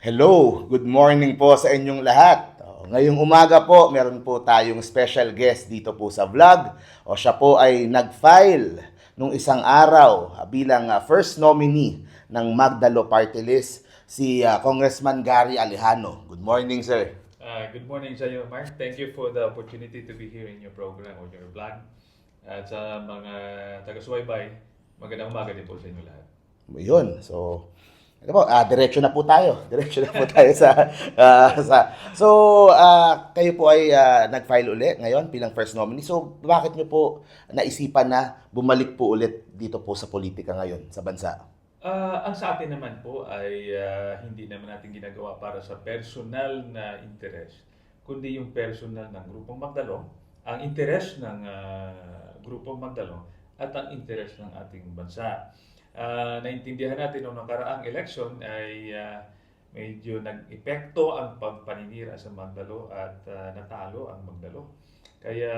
Hello, good morning po sa inyong lahat. Oh, Ngayong umaga po, meron po tayong special guest dito po sa vlog. O siya po ay nag-file nung isang araw ah, bilang ah, first nominee ng Magdalo Party List, si ah, Congressman Gary Alejano. Good morning, sir. Uh, good morning sa iyo, Mark. Thank you for the opportunity to be here in your program or your vlog. At sa mga taga-subaybay, magandang umaga din po sa inyo lahat. Yun. So, ano po, ah, diretso na po tayo. Diretso na po tayo sa, ah, sa So, ah, kayo po ay ah, nag-file uli ngayon bilang first nominee. So, bakit niyo po naisipan na bumalik po ulit dito po sa politika ngayon sa bansa? Ah, ang sa atin naman po ay ah, hindi naman natin ginagawa para sa personal na interes, kundi yung personal ng Grupong Magdalo, ang interes ng ah, Grupong Magdalo at ang interes ng ating bansa. Ah, naintindihan natin noong nakaraang election ay ah, medyo nag-epekto ang pagpaninira sa Magdalo at ah, natalo ang Magdalo. Kaya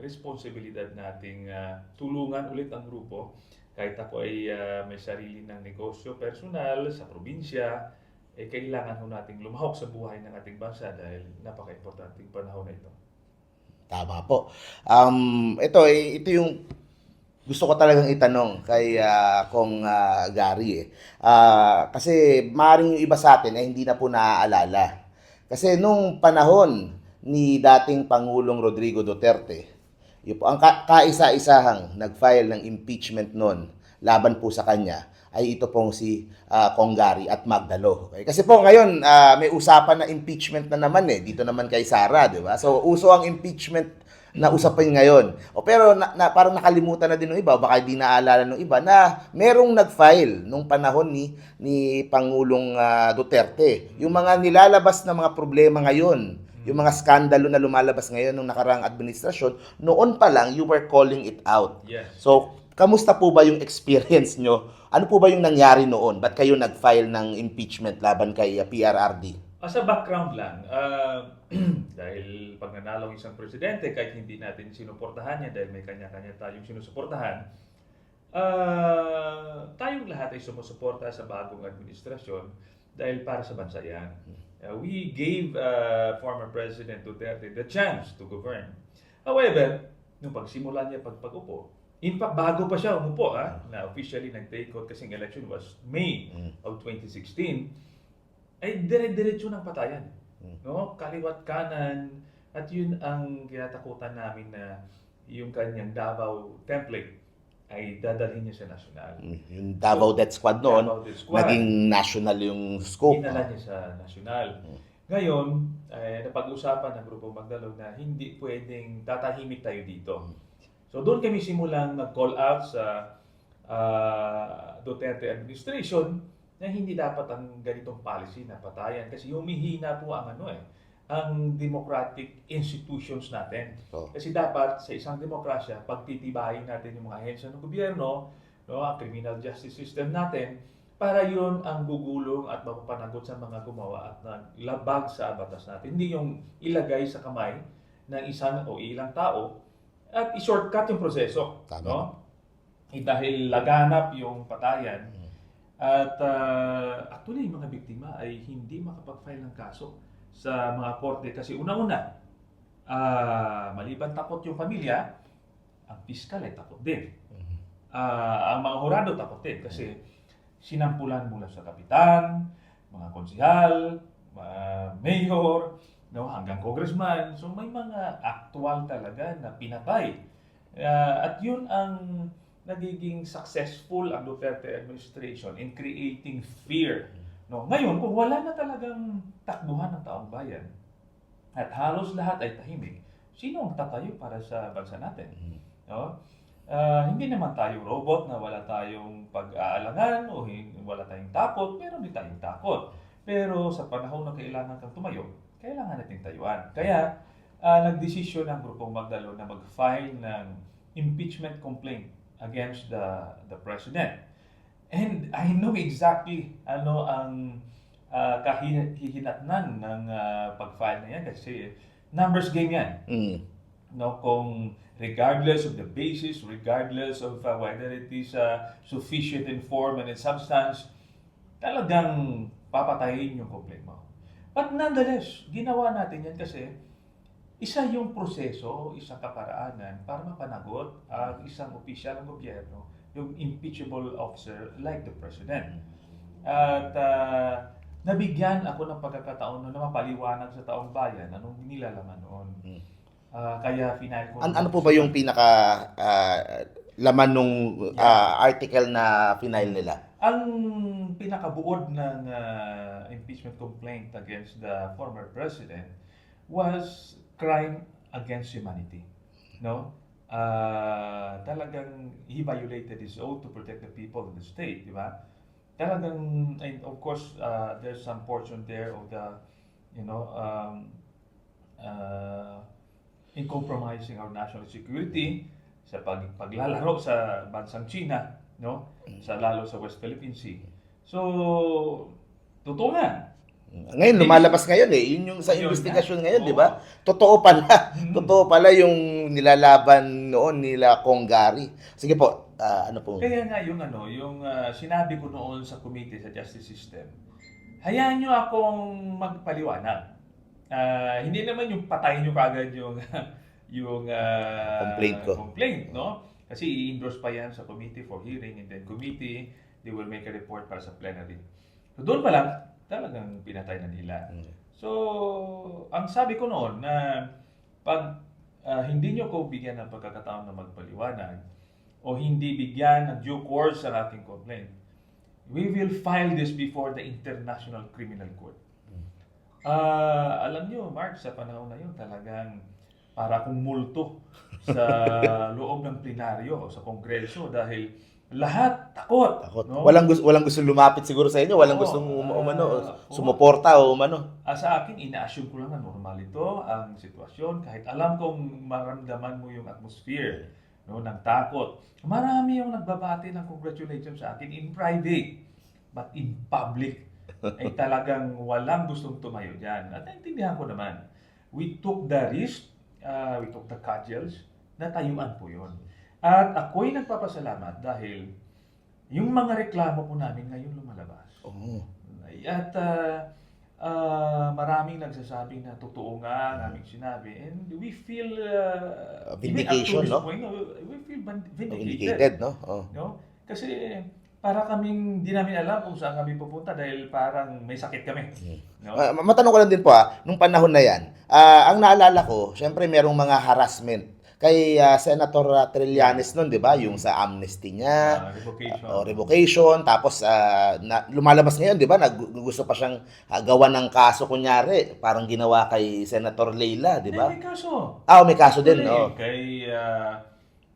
responsibilidad nating ah, tulungan ulit ang grupo kahit ako ay ah, may sarili ng negosyo personal sa probinsya, eh kailangan ho nating lumahok sa buhay ng ating bansa dahil napaka-importanting panahon na ito. Tama po. Um, ito, eh, ito yung gusto ko talagang itanong kay ah, Kong ah, Gary eh. Ah, kasi maaaring yung iba sa atin ay hindi na po naaalala. Kasi nung panahon ni dating Pangulong Rodrigo Duterte, yun po, ang ka- kaisa-isahang nag-file ng impeachment noon laban po sa kanya ay ito pong si ah, Kong Gary at Magdalo. Okay? Kasi po ngayon ah, may usapan na impeachment na naman eh dito naman kay Sara, 'di ba? So uso ang impeachment na usapan ngayon. O pero na, na- parang nakalimutan na din ng iba, baka hindi naalala ng iba na merong nag-file nung panahon ni ni Pangulong ah, Duterte. Yung mga nilalabas na mga problema ngayon, yung mga skandalo na lumalabas ngayon nung nakaraang administrasyon, noon pa lang you were calling it out. Yes. So, kamusta po ba yung experience nyo? Ano po ba yung nangyari noon? Ba't kayo nag-file ng impeachment laban kay uh, PRRD? As a background lang, ah, dahil pag nanalo ang isang presidente, kahit hindi natin sinuportahan niya dahil may kanya-kanya tayong sinusuportahan, ah, tayong lahat ay sumusuporta sa bagong administrasyon dahil para sa bansa yan. Uh, we gave uh, former President Duterte the chance to govern. However, nung pagsimula niya pagpag-upo, in fact, bago pa siya umupo, ha, na officially nag-take out kasi election was May of 2016, ay dire-diretso ng patayan. No? Kaliwat kanan, at yun ang kinatakutan namin na yung kanyang Davao template ay dadalhin niya sa national. Yung Davao Death Squad noon, Davao Death Squad. naging national yung scope. Dinala niya sa nasyonal. Ngayon, eh, napag-usapan ng Grupo Magdalog na hindi pwedeng tatahimik tayo dito. So doon kami simulang nag-call out sa ah, Duterte administration na hindi dapat ang ganitong policy na patayan kasi humihina po ang ano eh, ang democratic institutions natin. So, Kasi dapat sa isang demokrasya, pagtitibayin natin yung mga ahensya ng gobyerno, no, ang criminal justice system natin, para yun ang gugulong at mapapanagot sa mga gumawa at naglabag sa batas natin. Hindi yung ilagay sa kamay ng isang o ilang tao at i-shortcut yung proseso. Tama. No? Eh, dahil laganap yung patayan at uh, actually yung mga biktima ay hindi makapag-file ng kaso sa mga korte kasi una-una Ah, maliban takot yung pamilya, ang piskal ay takot din. Ah, ang mga hurado takot din kasi sinampulan mula sa kapitan, mga konsihal, mga mayor, no, hanggang congressman. So may mga actual talaga na pinatay. Ah, at yun ang nagiging successful ang Duterte administration in creating fear. No, ngayon kung wala na talagang takbuhan ng taong bayan, at halos lahat ay tahimik, sino ang tatayo para sa bansa natin? No? Ah, hindi naman tayo robot na wala tayong pag-aalangan o wala tayong takot, meron din tayong takot. Pero sa panahon na kailangan kang tumayo, kailangan natin tayuan. Kaya ah, nagdesisyon ang Grupong Magdalo na mag-file ng impeachment complaint against the the president. And I know exactly ano ang uh, kahihinatnan ng ah, pag-file na yan kasi numbers game yan. mm, No, kung regardless of the basis, regardless of uh, whether it is uh, sufficient in form and in substance, talagang papatayin yung complaint mo. But nonetheless, ginawa natin yan kasi isa yung proseso, isang kaparaanan para mapanagot ang isang opisyal ng gobyerno, yung impeachable officer like the President. At ah, nabigyan ako ng pagkakataon na mapaliwanag sa taong bayan anong nilalaman noon. Ah, kaya final ko. An- ano po ba yung pinaka ah, laman nung ah, article na final nila? Ang pinakabuod ng ah, impeachment complaint against the former president was crime against humanity. No? Ah, talagang he violated his oath to protect the people of the state, di ba? Talagang, and of course, uh, there's some portion there of the, you know, um, uh, in compromising our national security sa pag paglalaro sa bansang China, no? Sa lalo sa West Philippine Sea. So, totoo nga. Ngayon, lumalabas ngayon eh. Yun yung sa investigasyon nga. ngayon, di ba? Totoo pala. Mm. Totoo pala yung nilalaban noon nila Kongari. Sige po, ah, ano po? Kaya nga yung ano, yung ah, sinabi ko noon sa committee sa justice system, hayaan nyo akong magpaliwanag. Ah, hindi naman yung patayin nyo kagad yung yung ah, Complaint ko. complaint, no? Kasi i-endorse pa yan sa committee for hearing and then committee, they will make a report para sa plenary. So doon pa lang, talagang pinatay na nila. Mm. So, ang sabi ko noon na pag ah, hindi nyo ko bigyan ng pagkakataon na magpaliwanag o hindi bigyan ng due course ang aking complaint, we will file this before the International Criminal Court. Ah, alam nyo, Mark, sa panahon na yun, talagang para akong multo sa loob ng plenaryo o sa kongreso dahil lahat takot. Takot. no? Walang gusto walang gusto lumapit siguro sa inyo, walang Oo, gustong um, umano, oo. sumuporta o umano. Ah, sa akin, ina-assume ko lang na normal ito ang sitwasyon kahit alam kong maramdaman mo yung atmosphere no, ng takot. Marami yung nagbabati ng congratulations sa akin in private but in public ay talagang walang gustong tumayo dyan. At naintindihan ko naman, we took the risk, ah, we took the cudgels, na tayuan po yun. At ako'y nagpapasalamat dahil yung mga reklamo po namin ngayon lumalabas. Oo. At ah, ah, maraming nagsasabi na totoo nga ang aming sinabi. And we feel... Uh, vindication, no? point, uh, we feel van- vindicated. Indicated, no? Oh. No? Kasi para kaming di namin alam kung saan kami pupunta dahil parang may sakit kami. No? Ah, matanong ko lang din po ah, nung panahon na yan, ah, ang naalala ko, syempre merong mga harassment kay ah, Senator ah, Trillanes noon, 'di ba? Yung sa amnesty niya, Ah, revocation. o revocation, tapos ah, na, lumalabas ngayon, 'di ba? Nag, gusto pa siyang ah, gawa ng kaso kunyari, parang ginawa kay Senator Leila, 'di ba? Hindi, may kaso. Ah, may kaso din, Actually, oh. Kay ah,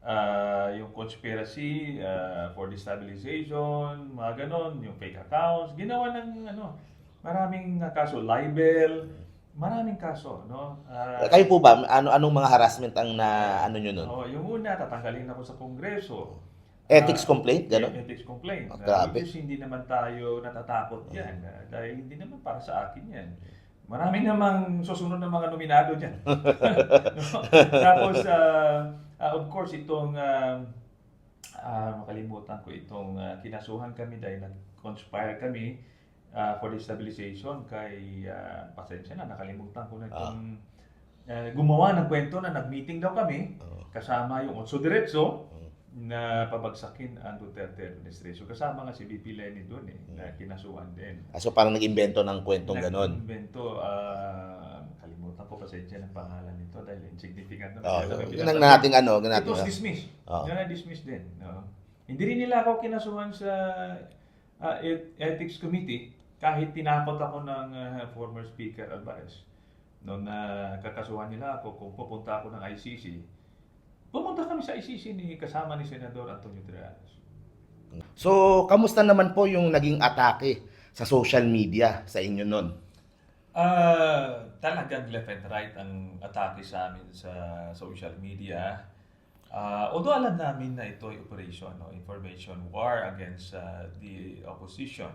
ah, yung conspiracy ah, for destabilization, mga ganon, yung fake accounts, ginawa ng ano, maraming kaso, libel, maraming kaso, no? Ah, Kayo po ba, ano anong mga harassment ang na ano niyo noon? oh, yung una, tatanggalin ako sa kongreso. Ethics Ah, complaint, gano'n? Ethics complaint. Uh, grabe. is hindi naman tayo natatakot yan. ah, dahil hindi naman para sa akin yan. Marami namang susunod ng mga nominado dyan. No? Tapos, ah, ah, of course, itong, ah, ah, makalimutan ko itong ah, kinasuhan kami dahil nag-conspire kami ah, for destabilization kay, ah, pasensya na, nakalimutan ko na itong, ah, gumawa ng kwento na nag-meeting daw kami Oo. kasama yung Otso Diretso na pabagsakin ang Duterte administration. Kasama nga si BP Lenny doon eh, na kinasuhan din. Ah, so parang nag-imbento ng kwentong gano'n. Nag-invento, ah, kalimutan ko pasensya ng pangalan nito dahil insignificant na. Oh, sabi, yun ang nating ano, yun ang It was dismissed. Oo. Yun na dismissed din. No? Hindi rin nila ako kinasuhan sa et- ethics committee kahit tinakot ako ng ah, former speaker Alvarez. Noon na kakasuhan nila ako kung pupunta ako ng ICC. Pumunta kami sa ICC ni kasama ni Senador Antonio Trillanes. So, kamusta naman po yung naging atake sa social media sa inyo noon? Ah, talagang left and right ang atake sa amin sa social media. Ah, although alam namin na ito ay operation, no, information war against ah, the opposition.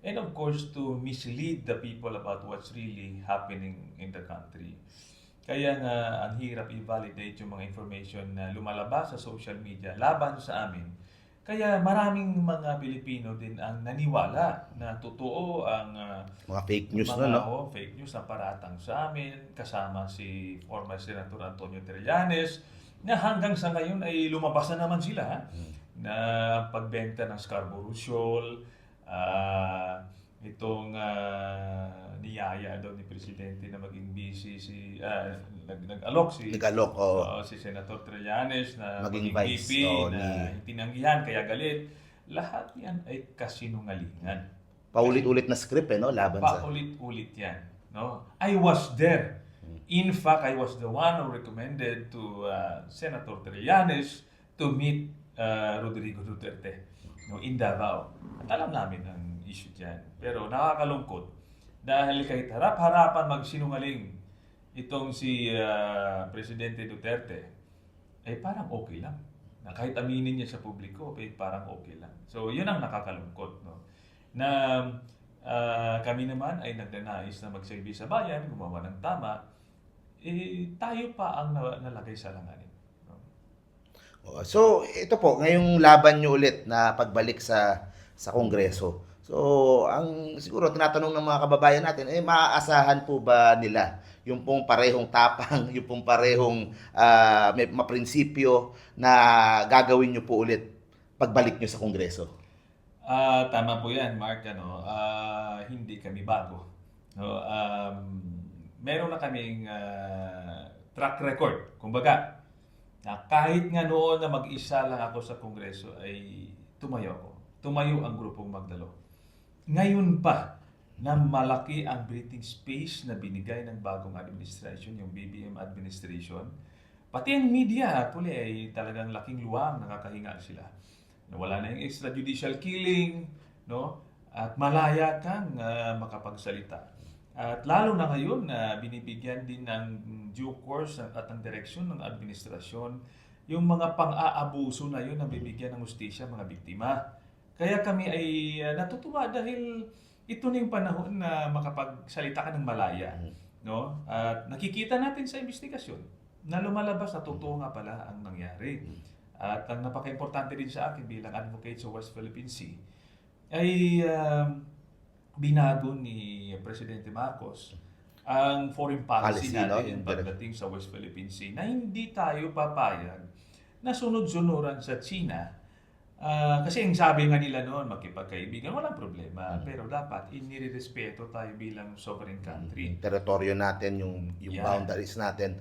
And of course, to mislead the people about what's really happening in the country. Kaya nga, ang hirap i-validate yung mga information na lumalabas sa social media laban sa amin. Kaya maraming mga Pilipino din ang naniwala na totoo ang ah, Mga fake news mga na, no? oh, fake news na paratang sa amin, kasama si former Senator Antonio Trillanes, na hanggang sa ngayon ay lumabas na naman sila ha? na pagbenta ng Scarborough Shoal, ah, itong ah, niyaya daw ni Presidente na maging busy si, ah, nag, nag-alok si, Nag-alok, oo. Oo, si Senator Trillanes na Maging maging, vice, VP, oo, na ni- tinanggihan kaya galit. Lahat yan ay kasinungalingan. Paulit-ulit na script, eh, no? Laban sa... Paulit-ulit yan. No? I was there. In fact, I was the one who recommended to uh, Senator Trillanes to meet uh, Rodrigo Duterte no, in Davao. At alam namin ang issue dyan. Pero nakakalungkot dahil kahit harap-harapan magsinungaling itong si uh, Presidente Duterte, eh parang okay lang. Na kahit aminin niya sa publiko, eh parang okay lang. So, yun ang nakakalungkot. No? Na ah, kami naman ay nagnanais na magsilbi sa bayan, gumawa ng tama, eh tayo pa ang na- nalagay sa langanin. So, ito po, ngayong laban nyo ulit na pagbalik sa sa Kongreso. So, ang siguro tinatanong ng mga kababayan natin, eh maaasahan po ba nila yung pong parehong tapang, yung pong parehong ah, may maprinsipyo na gagawin nyo po ulit pagbalik nyo sa Kongreso? Ah, tama po 'yan, Mark, ano. ah, hindi kami bago. No, um, meron na kaming ah, track record. Kumbaga, na kahit nga noon na mag-isa lang ako sa Kongreso ay tumayo ako. Tumayo ang grupong Magdalo. Ngayon pa na malaki ang breathing space na binigay ng bagong administration, yung BBM administration, pati ang media actually ay talagang laking luwang nakakahinga sila wala na yung extrajudicial killing, no? At malaya kang ah, makapagsalita. At lalo na ngayon na binibigyan din ng due course at ang direksyon ng administrasyon yung mga pang-aabuso na yun na bibigyan ng ustisya mga biktima. Kaya kami ay ah, natutuwa dahil ito na yung panahon na makapagsalita ka ng malaya. No? At nakikita natin sa investigasyon na lumalabas na totoo nga pala ang nangyari. At ang napaka-importante din sa akin bilang advocate sa West Philippine Sea ay um, binago ni Presidente Marcos ang foreign policy, Policy, no? natin Yung pagdating sa West Philippine Sea na hindi tayo papayag na sunod-sunuran sa China Ah, kasi ang sabi nga nila noon, makipagkaibigan, walang problema. Pero dapat inirespeto tayo bilang sovereign country. Yung teritoryo natin, yung, yung Yan. boundaries natin.